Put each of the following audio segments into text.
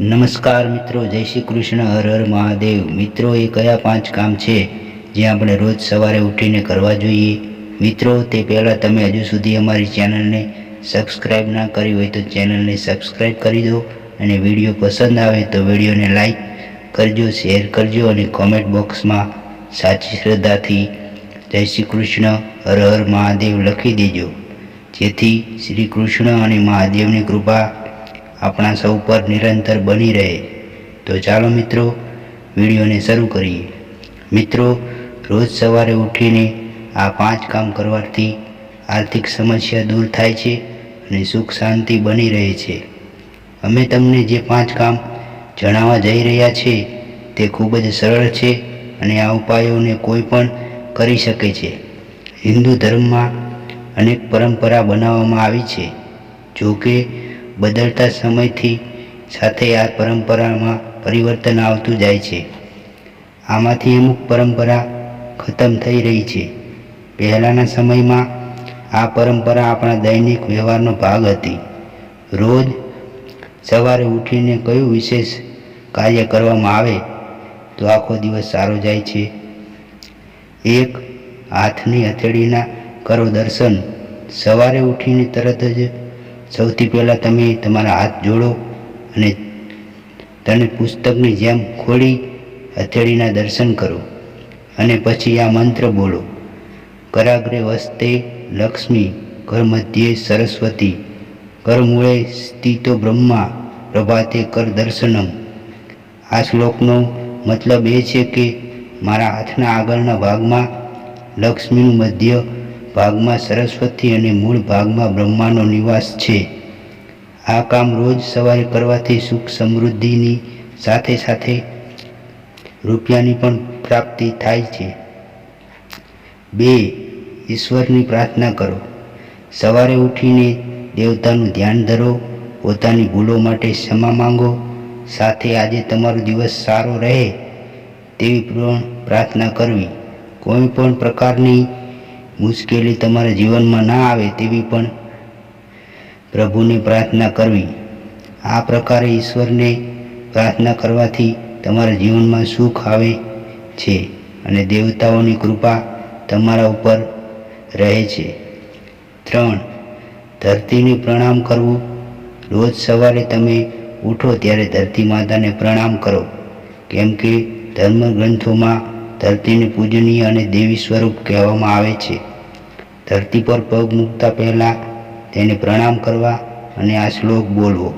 નમસ્કાર મિત્રો, જય શ્રી કૃષ્ણ, હર હર મહાદેવ. મિત્રો, એ કયા પાંચ કામ છે જે આપણે રોજ સવારે ઉઠીને કરવા જોઈએ? મિત્રો, તે પહેલાં તમે હજુ સુધી અમારી ચેનલને સબસ્ક્રાઈબ ના કરી હોય તો ચેનલને સબસ્ક્રાઈબ કરી દો અને વીડિયો પસંદ આવે તો વિડીયોને લાઈક કરજો, શેર કરજો અને કોમેન્ટ બોક્સમાં સાચી શ્રદ્ધાથી જય શ્રી કૃષ્ણ, હર હર મહાદેવ લખી દેજો. જેથી શ્રી કૃષ્ણ અને મહાદેવની કૃપા આપણા સૌ પર નિરંતર બની રહે. તો ચાલો મિત્રો, વિડીયોને શરૂ કરીએ. મિત્રો, રોજ સવારે ઉઠીને આ પાંચ કામ કરવાથી આર્થિક સમસ્યા દૂર થાય છે અને સુખ શાંતિ બની રહે છે. અમે તમને જે પાંચ કામ જણાવવા જઈ રહ્યા છે તે ખૂબ જ સરળ છે અને આ ઉપાયોને કોઈ પણ કરી શકે છે. હિન્દુ ધર્મમાં અનેક પરંપરા બનાવવામાં આવી છે. જો કે બદલતા સમયથી સાથે આ પરંપરામાં પરિવર્તન આવતું જાય છે. આમાંથી અમુક પરંપરા ખતમ થઈ રહી છે. પહેલાંના સમયમાં આ પરંપરા આપણા દૈનિક વ્યવહારનો ભાગ હતી. રોજ સવારે ઉઠીને કયું વિશેષ કાર્ય કરવામાં આવે, તો આખો દિવસ સારો જાય છે. એક હાથની હથેળીના કરો દર્શન. સવારે ઉઠીને તરત જ સૌથી પહેલાં તમે તમારા હાથ જોડો અને તને પુસ્તકની જેમ ખોલી હથેળીના દર્શન કરો અને પછી આ મંત્ર બોલો. કરાગ્રે વસ્તે લક્ષ્મી કર મધ્યે સરસ્વતી કર મૂળે સ્થિતો બ્રહ્મા, પ્રભાતે કર દર્શનમ. આ શ્લોકનો મતલબ એ છે કે મારા હાથના આગળના ભાગમાં લક્ષ્મીનું મધ્ય ભાગમાં સરસ્વતી અને મૂળ ભાગમાં બ્રહ્માનો નિવાસ છે. આ કામ રોજ સવારે કરવાથી સુખ સમૃદ્ધિની સાથે સાથે રૂપિયાની પણ પ્રાપ્તિ થાય છે. બે, ઈશ્વરની પ્રાર્થના કરો. સવારે ઉઠીને દેવતાનું ધ્યાન ધરો, પોતાની ભૂલો માટે ક્ષમા માંગો, સાથે આજે તમારો દિવસ સારો રહે તેવી પ્રાર્થના કરવી. કોઈ પણ પ્રકારની મુશ્કેલી તમારા જીવનમાં ના આવે તેવી પણ પ્રભુને પ્રાર્થના કરવી. આ પ્રકારે ઈશ્વરને પ્રાર્થના કરવાથી તમારા જીવનમાં સુખ આવે છે અને દેવતાઓની કૃપા તમારા ઉપર રહે છે. ત્રણ, ધરતીને પ્રણામ કરવું. રોજ સવારે તમે ઉઠો ત્યારે ધરતી માતાને પ્રણામ કરો. કેમ કે ધર્મ ગ્રંથોમાં ધરતીને પૂજનીય અને દેવી સ્વરૂપ કહેવામાં આવે છે. ધરતી પર પગ મૂકતા પહેલાં તેને પ્રણામ કરવા અને આ શ્લોક બોલવો.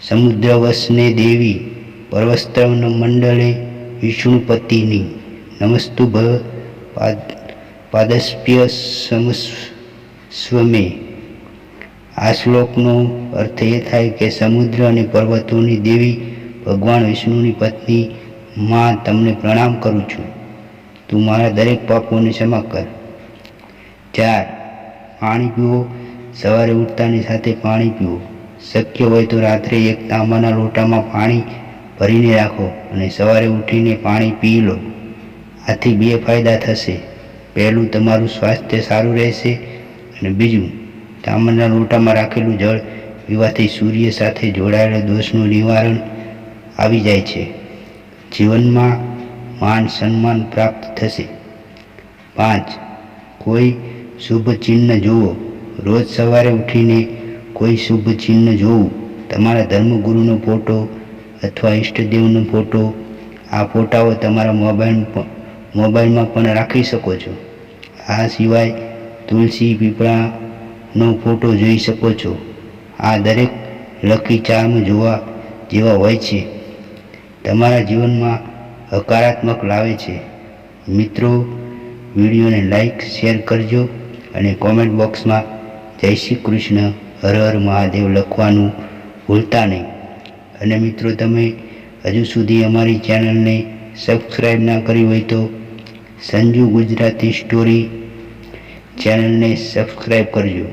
સમુદ્રવશને દેવી પર્વસ્ત્રવન મંડળે વિષ્ણુપતિની નમસ્તુ ભ પાદ પાદસ્પ્ય સમસ્વમે આ શ્લોકનો અર્થ એ થાય કે સમુદ્ર અને પર્વતોની દેવી ભગવાન વિષ્ણુની પત્ની, માં, તમને પ્રણામ કરું છું. તું મારા દરેક પાપોને ક્ષમા કર. ચાર. પાણી પીવો. સવારે ઉઠતાની સાથે પાણી પીવો. શક્ય હોય તો રાત્રે એક તાંબાના લોટામાં પાણી ભરીને રાખો અને સવારે ઉઠીને પાણી પી લો. આથી બે ફાયદા થશે. પહેલું, તમારું સ્વાસ્થ્ય સારું રહેશે અને બીજું, તાંબાના લોટામાં રાખેલું જળ પીવાથી સૂર્ય સાથે જોડાયેલા દોષનું નિવારણ આવી જાય છે. જીવનમાં માન સન્માન પ્રાપ્ત થશે. પાંચ. કોઈ શુભ ચિહ્ન જુઓ. રોજ સવારે ઉઠીને કોઈ શુભ ચિહ્ન જોવું, તમારા ધર્મગુરુનો ફોટો અથવા ઈષ્ટદેવનો ફોટો, આ ફોટાઓ તમારા મોબાઈલ મોબાઈલમાં પણ રાખી શકો છો. આ સિવાય તુલસી પીપળાનો ફોટો જોઈ શકો છો. આ દરેક લકી ચાર્મ જોવા જેવા હોય છે. તમારા જીવનમાં હકારાત્મક લાવે છે. મિત્રો, વિડીયોને લાઈક, શેર કરજો. અને કોમેન્ટ બોક્સમાં જય શ્રી કૃષ્ણ, હર હર મહાદેવ લખવાનું ભૂલતા નહીં. અને મિત્રો તમે હજુ સુધી અમારી ચેનલને સબસ્ક્રાઈબ ના કરી હોય તો સંજુ ગુજરાતી સ્ટોરી ચેનલને સબસ્ક્રાઈબ કરજો.